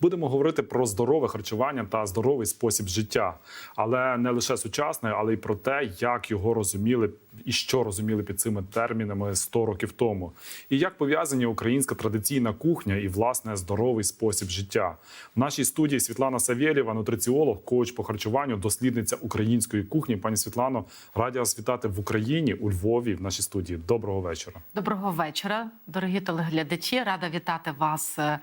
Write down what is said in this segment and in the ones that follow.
Будемо говорити про здорове харчування та здоровий спосіб життя, але не лише сучасне, але й про те, як його розуміли і що розуміли під цими термінами 100 років тому, і як пов'язані українська традиційна кухня і власне здоровий спосіб життя. В нашій студії Світлана Савєлєва, нутриціолог, коуч по харчуванню, дослідниця української кухні. Пані Світлано, раді вас вітати в Україні у Львові в нашій студії. Доброго вечора. Доброго вечора, дорогі телеглядачі. Рада вітати вас е, е,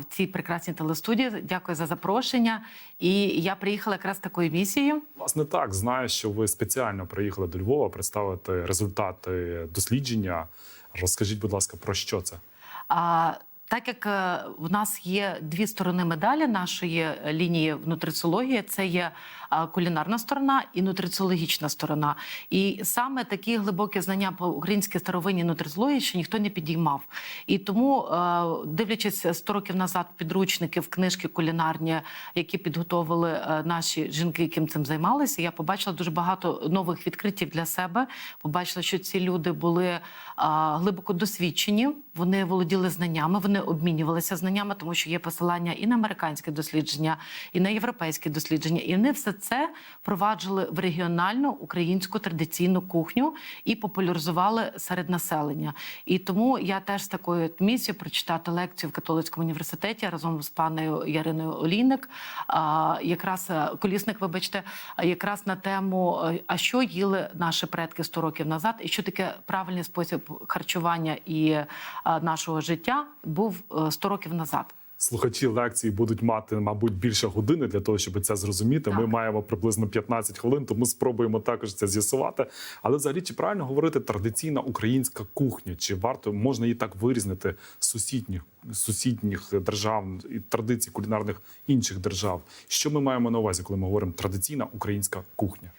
в цій прекрасній телестудії. Дякую за запрошення. І я приїхала якраз такою місією. Власне так знаю, що ви спеціально приїхали до Львова представити результати дослідження. Розкажіть, будь ласка, про що це? А так як е, в нас є дві сторони медалі нашої лінії в нутриціології, це є е, кулінарна сторона і нутриціологічна сторона. І саме такі глибокі знання по українській старовинній нутриціології ще ніхто не підіймав. І тому, е, дивлячись 100 років назад, підручників, книжки кулінарні, які підготовили е, наші жінки, яким цим займалися, я побачила дуже багато нових відкриттів для себе. Побачила, що ці люди були е, глибоко досвідчені, вони володіли знаннями, вони обмінювалися знаннями, тому що є посилання і на американське дослідження, і на європейське дослідження. І вони все це впроваджували в регіональну українську традиційну кухню і популяризували серед населення. І тому я теж з такою місією прочитати лекцію в католицькому університеті разом з паною Яриною Олійник, а, якраз е, колісник, вибачте, якраз на тему, е, а що їли наші предки 100 років назад, і що таке правильний спосіб харчування і а, нашого життя був е, 100 років назад. Слухачі лекції будуть мати, мабуть, більше години для того, щоб це зрозуміти. Ми маємо приблизно 15 хвилин, тому спробуємо також це з'ясувати. Але взагалі, чи правильно говорити традиційна українська кухня? Чи варто можна її так вирізнити з сусідніх сусідніх держав і традицій кулінарних інших держав? Що ми маємо на увазі, коли ми говоримо традиційна українська кухня?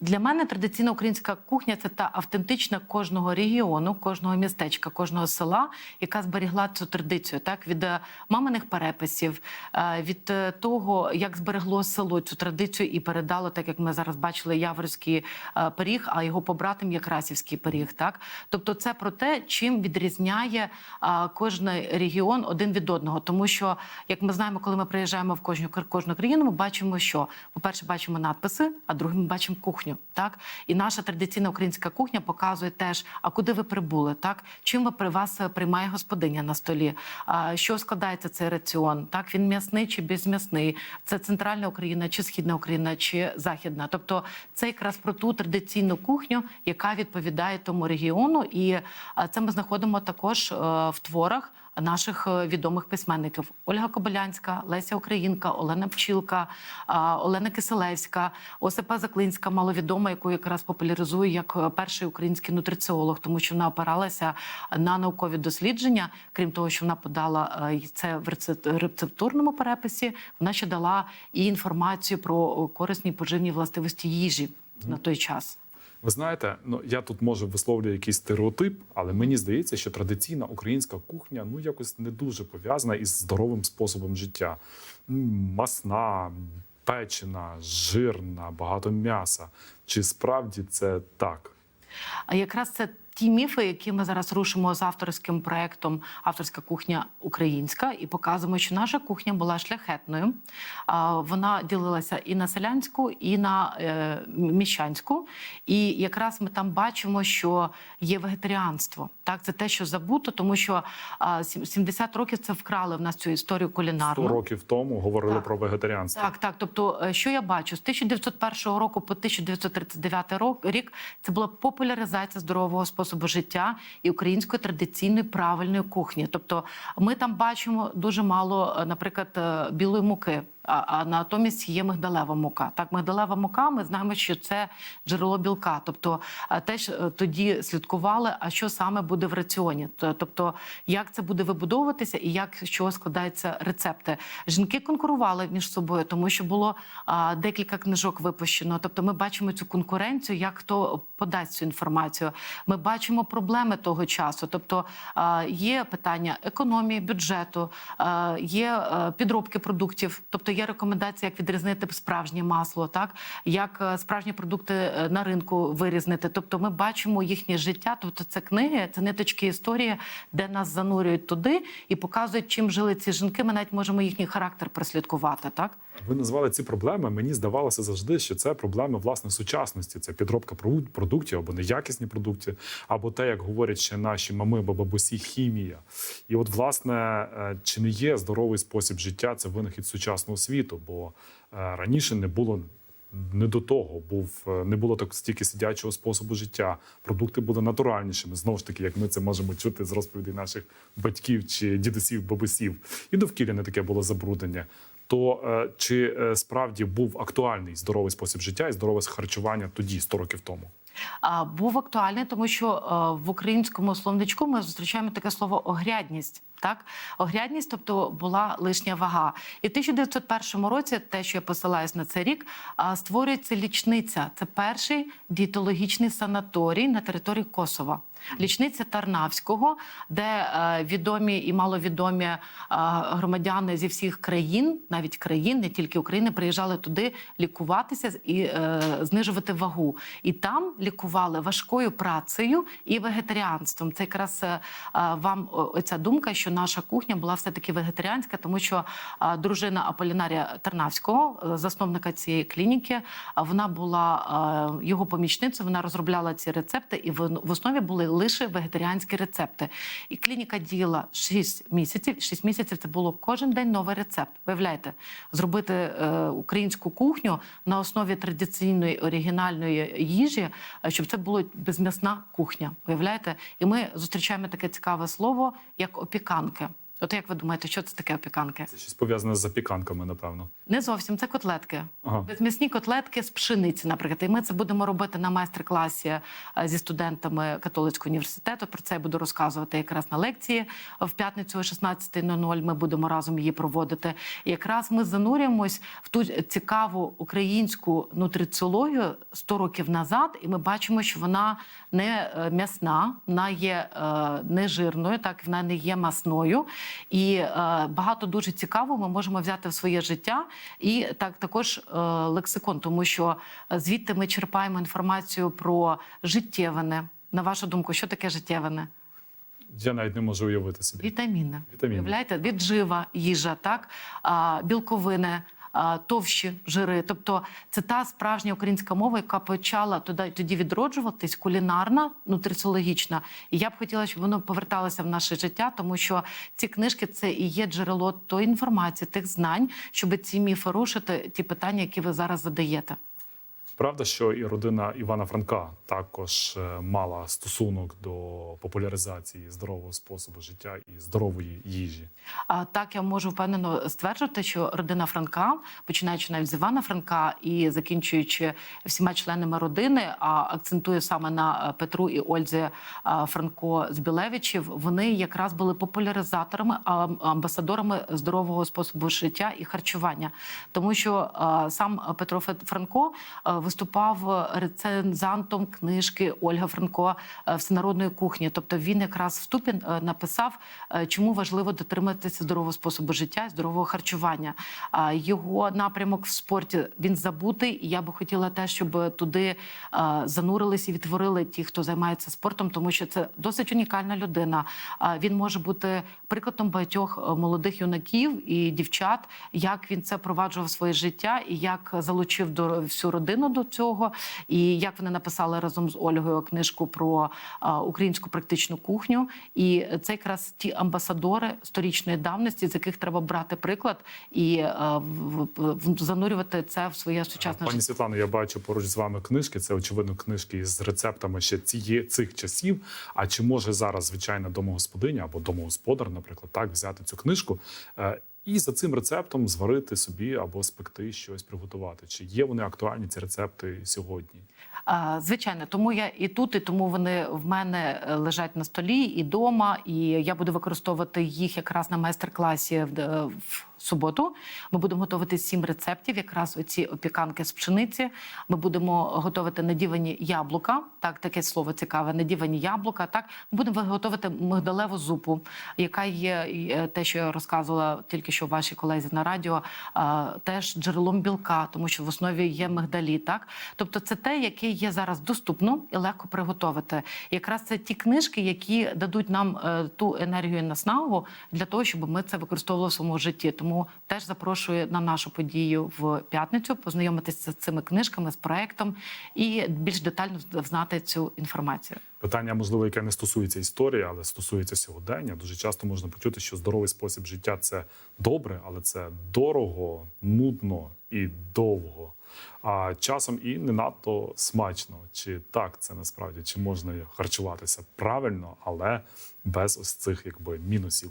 Для мене традиційна українська кухня це та автентична кожного регіону, кожного містечка, кожного села, яка зберігла цю традицію, так від е, маминих переписів, е, від е, того, як зберегло село цю традицію і передало, так як ми зараз бачили, яворський пиріг, а його побратим є красівський пиріг. Так, тобто, це про те, чим відрізняє кожний регіон один від одного, тому що як ми знаємо, коли ми приїжджаємо в кожну кожну країну, ми бачимо, що по-перше, бачимо надписи, а друге, ми бачимо кухню. Так і наша традиційна українська кухня показує теж, а куди ви прибули, так чим ви при вас е, приймає господиня на столі, що складається цей раціон? Так він м'ясний чи безм'ясний? Це центральна Україна, чи східна Україна, чи західна? Тобто це якраз про ту традиційну кухню, яка відповідає тому регіону, і це ми знаходимо також е, в творах наших е, відомих письменників: Ольга Кобилянська, Леся Українка, Олена Пчілка, Олена Киселевська, Осипа Заклинська, маловідома, яку якраз популяризує як е, перший український нутриціолог, тому що вона опиралася на наукові дослідження. Крім того, що вона подала е, це в рецеп- рецептурному переписі, вона ще дала і інформацію про корисні поживні властивості їжі на той час. Ви знаєте, ну я тут може висловлюю якийсь стереотип, але мені здається, що традиційна українська кухня ну якось не дуже пов'язана із здоровим способом життя. Масна, печена, жирна, багато м'яса. Чи справді це так? А якраз це ті міфи, які ми зараз рушимо з авторським проектом Авторська кухня українська, і показуємо, що наша кухня була шляхетною. Вона ділилася і на селянську, і на е, міщанську. І якраз ми там бачимо, що є вегетаріанство. Так, це те, що забуто, тому що сім- 70 років це вкрали в нас цю історію 100 кулінарну. років тому говорили Так. про вегетаріанство. Так, так. Тобто, е, що я бачу з 1901 року по 1939 рок- рік це була популяризація здорового способу життя і української традиційної правильної кухні. Тобто, ми там бачимо дуже мало, е, наприклад, е, білої муки. А, а натомість є мигдалева мука. Так, мигдалева мука, ми знаємо, що це джерело білка. Тобто е, теж е, тоді слідкували, а що саме буде в раціоні. Тобто, як це буде вибудовуватися і як з чого складаються рецепти. Жінки конкурували між собою, тому що було а, декілька книжок випущено. Тобто, ми бачимо цю конкуренцію, як хто подасть цю інформацію. Ми бачимо проблеми того часу. Тобто а, є питання економії, бюджету, а, є е, підробки продуктів. Тобто є рекомендація, як відрізнити справжнє масло, так як е, справжні продукти е, на ринку вирізнити. Тобто, ми бачимо їхнє життя. Тобто, це книги, це ниточки історії, де нас занурюють туди і показують, чим жили ці жінки. Ми навіть можемо їхній характер прослідкувати. Так Ви назвали ці проблеми. Мені здавалося завжди, що це проблеми власне сучасності. Це підробка продуктів або неякісні продукти, або те, як говорять ще наші мами або бабусі, хімія. І от, власне, е, чи не є здоровий спосіб життя це винахід сучасного світу? Бо е, раніше не було. Не до того був е, не було так стільки сидячого способу життя. Продукти були натуральнішими. Знову ж таки, як ми це можемо чути з розповідей наших батьків чи дідусів, бабусів. І довкілля не таке було забруднення. То е, чи е, справді був актуальний здоровий спосіб життя і здорове харчування тоді, 100 років тому? був актуальний, тому що е, в українському словничку ми зустрічаємо таке слово огрядність. Так, огрядність, тобто була лишня вага. І в 1901 році, те, що я посилаюсь на цей рік, створюється лічниця. Це перший дієтологічний санаторій на території Косова. Лічниця Тарнавського, де е, відомі і маловідомі е, громадяни зі всіх країн, навіть країн, не тільки України, приїжджали туди лікуватися і е, знижувати вагу. І там лікували важкою працею і вегетаріанством. Це якраз е, вам оця думка, що наша кухня була все таки вегетаріанська, тому що дружина Аполінарія Тарнавського, е, засновника цієї клініки, а вона була його помічницею. Вона розробляла ці рецепти, і в, основі були лише вегетаріанські рецепти. І клініка діяла 6 місяців. 6 місяців це було кожен день новий рецепт. Виявляєте, зробити е, українську кухню на основі традиційної оригінальної їжі, е, щоб це було безм'ясна кухня. Уявляєте? І ми зустрічаємо таке цікаве слово, як опіканки. От як ви думаєте, що це таке опіканки? Це щось пов'язане з запіканками, напевно. Не зовсім це котлетки. Ага. Безм'ясні котлетки з пшениці, наприклад. І ми це будемо робити на майстер-класі е, зі студентами католицького університету. Про це я буду розказувати якраз на лекції в п'ятницю о 16.00. Ми будемо разом її проводити. І якраз ми занурюємось в ту цікаву українську нутриціологію 100 років назад, і ми бачимо, що вона не е, м'ясна, вона є е, не жирною, так вона не є масною. І е, багато дуже цікаво ми можемо взяти в своє життя і так також е, лексикон, тому що е, звідти ми черпаємо інформацію про життєвине. На вашу думку, що таке життєвине? Я навіть не можу уявити собі. Вітаміни. Вітаміни. Уявляєте? Віджива їжа, так? А, білковини. А, Товщі жири, тобто це та справжня українська мова, яка почала тоді відроджуватись, кулінарна, нутриціологічна. І я б хотіла, щоб воно поверталося в наше життя, тому що ці книжки це і є джерело тої інформації, тих знань, щоб ці міфи рушити, ті питання, які ви зараз задаєте. Правда, що і родина Івана Франка також е, мала стосунок до популяризації здорового способу життя і здорової їжі. А так я можу впевнено стверджувати, що родина Франка, починаючи навіть з Івана Франка і закінчуючи всіма членами родини, а акцентую саме на е, Петру і Ользі е, Франко з Білевичів, вони якраз були популяризаторами, амбасадорами здорового способу життя і харчування, тому що сам Петро Франко виступав рецензантом книжки Ольга Франко е, всенародної кухні. Тобто він якраз вступі е, написав, е, чому важливо дотриматися здорового способу життя, здорового харчування. Його напрямок в спорті він забутий. Я би хотіла теж, щоб туди занурились і відтворили ті, хто займається спортом, тому що це досить унікальна людина. Він може бути прикладом багатьох молодих юнаків і дівчат, як він це проваджував в своє життя і як залучив до всю родину до цього, і як вони написали разом з Ольгою книжку про а, українську практичну кухню. І це якраз ті амбасадори сторічної давності, з яких треба брати приклад і а, в- занурювати це в своє сучасне Пані. Світлано, я бачу поруч з вами книжки. Це очевидно книжки з рецептами ще ціє, цих часів. А чи може зараз звичайна домогосподиня або домогосподар, наприклад, так взяти цю книжку е, і за цим рецептом зварити собі або спекти щось приготувати? Чи є вони актуальні ці рецепти сьогодні? А, Звичайно, тому я і тут, і тому вони в мене е, лежать на столі і дома, і я буду використовувати їх якраз на майстер-класі в, в суботу. Ми будемо готувати сім рецептів, якраз оці опіканки з пшениці. Ми будемо готувати надівані яблука. Так, таке слово цікаве. Надівані яблука. Так, ми будемо готувати мигдалеву зупу, яка є е, те, що я розказувала тільки що вашій колезі на радіо, теж джерелом білка, тому що в основі є мигдалі. Так, тобто, це те, яке є зараз доступно і легко приготувати. Якраз це ті книжки, які дадуть нам е, ту енергію і наснагу для того, щоб ми це використовували в своєму житті. Тому теж запрошую на нашу подію в п'ятницю, познайомитися з цими книжками, з проектом і більш детально знати цю інформацію. Питання, можливо, яке не стосується історії, але стосується сьогодення. Дуже часто можна почути, що здоровий спосіб життя це добре, але це дорого, нудно і довго. А часом і не надто смачно. Чи так це насправді, чи можна харчуватися правильно, але без ось цих якби мінусів.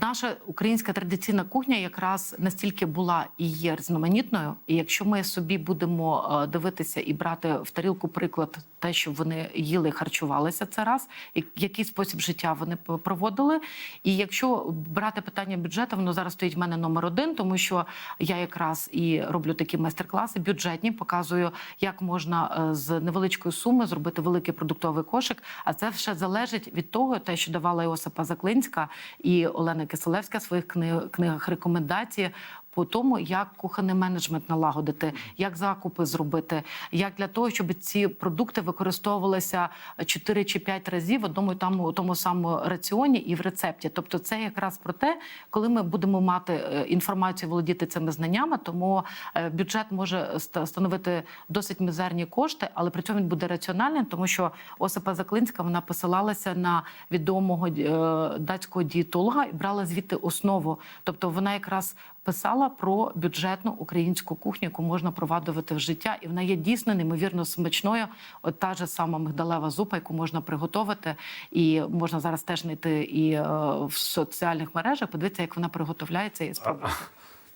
Наша українська традиційна кухня якраз настільки була і є різноманітною. І якщо ми собі будемо е, дивитися і брати в тарілку приклад, те, що вони їли, харчувалися це раз, який спосіб життя вони проводили. І якщо брати питання бюджету, воно зараз стоїть в мене номер один, тому що я якраз і роблю такі майстер-класи бюджетні, показую, як можна е, з невеличкої суми зробити великий продуктовий кошик. А це все залежить від того, те, що давала Іосипа Заклинська і Олена Киселевська в своїх кни- книгах рекомендації. По тому, як кухонний менеджмент налагодити, як закупи зробити, як для того, щоб ці продукти використовувалися 4 чи 5 разів в одному тому, у тому самому раціоні і в рецепті. Тобто, це якраз про те, коли ми будемо мати е, інформацію, володіти цими знаннями, тому е, бюджет може ста- становити досить мізерні кошти, але при цьому він буде раціональним, тому що Осипа Заклинська вона посилалася на відомого е, датського дієтолога і брала звідти основу. Тобто вона якраз писала про бюджетну українську кухню, яку можна провадувати в життя, і вона є дійсно неймовірно смачною. От та ж сама мигдалева зупа, яку можна приготувати, і можна зараз теж знайти і е, в соціальних мережах. Подивитися, як вона приготовляється і спробувати.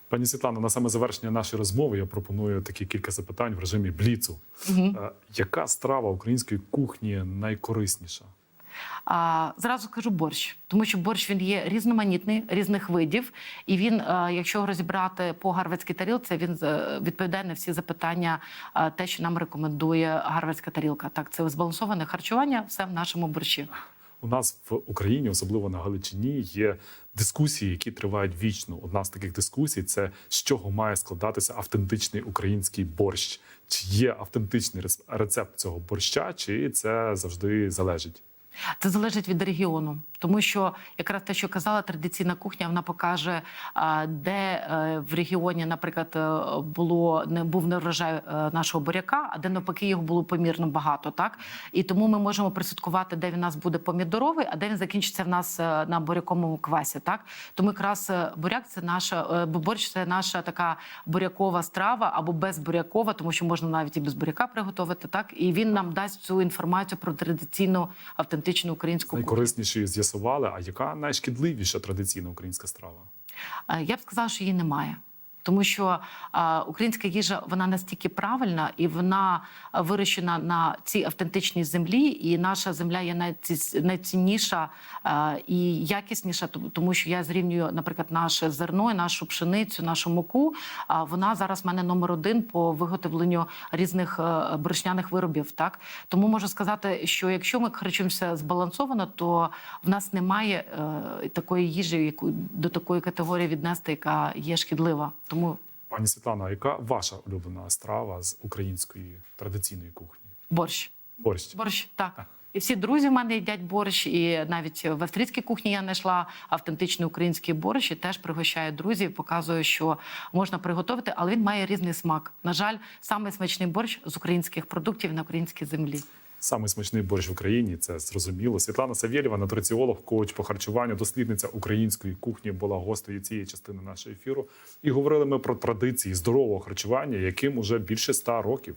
Пані Світлано, на саме завершення нашої розмови я пропоную такі кілька запитань в режимі бліцу. Е, Яка страва української кухні найкорисніша? А, зразу скажу борщ, тому що борщ він є різноманітний, різних видів, і він, е, якщо розібрати по гарвардській тарілці, він е, відповідає на всі запитання, е, те, що нам рекомендує гарвардська тарілка. Так, це збалансоване харчування, все в нашому борщі. У нас в Україні, особливо на Галичині, є дискусії, які тривають вічно. Одна з таких дискусій це з чого має складатися автентичний український борщ. Чи є автентичний рец- рецепт цього борща, чи це завжди залежить? Це залежить від регіону, тому що якраз те, що казала, традиційна кухня, вона покаже, де е, в регіоні, наприклад, е, було не був не врожай е, нашого буряка, а де навпаки його було помірно багато. Так і тому ми можемо присвяткувати, де він нас буде помідоровий, а де він закінчиться в нас на буряковому квасі. Так тому якраз буряк це наша борщ, це наша така бурякова страва або безбурякова, тому що можна навіть і без буряка приготувати. Так і він нам дасть цю інформацію про традиційну автентичну українську кухню. Найкорисніші з'ясували. А яка найшкідливіша традиційна українська страва? Е, Я б сказала, що її немає. Тому що українська їжа вона настільки правильна і вона вирощена на цій автентичній землі, і наша земля є найці- найцінніша і якісніша, тому- тому що я зрівнюю, наприклад, наше зерно, нашу пшеницю, нашу муку. А вона зараз в мене номер один по виготовленню різних е, борошняних виробів. Так тому можу сказати, що якщо ми харчуємося збалансовано, то в нас немає е, такої їжі, яку до такої категорії віднести, яка є шкідлива. Тому Пані Світлана, яка ваша улюблена страва з української традиційної кухні? борщ. Борщ. Борщ, так. І всі друзі в мене їдять борщ, і навіть в австрійській кухні я знайшла автентичний український борщ і теж пригощаю друзів, показую, що можна приготувати, але він має різний смак. На жаль, самий смачний борщ з українських продуктів на українській землі. Самий смачний борщ в Україні це зрозуміло. Світлана Савєлєва, нутриціолог, коуч по харчуванню, дослідниця української кухні, була гостею цієї частини нашого ефіру. І говорили ми про традиції здорового харчування, яким уже більше ста років.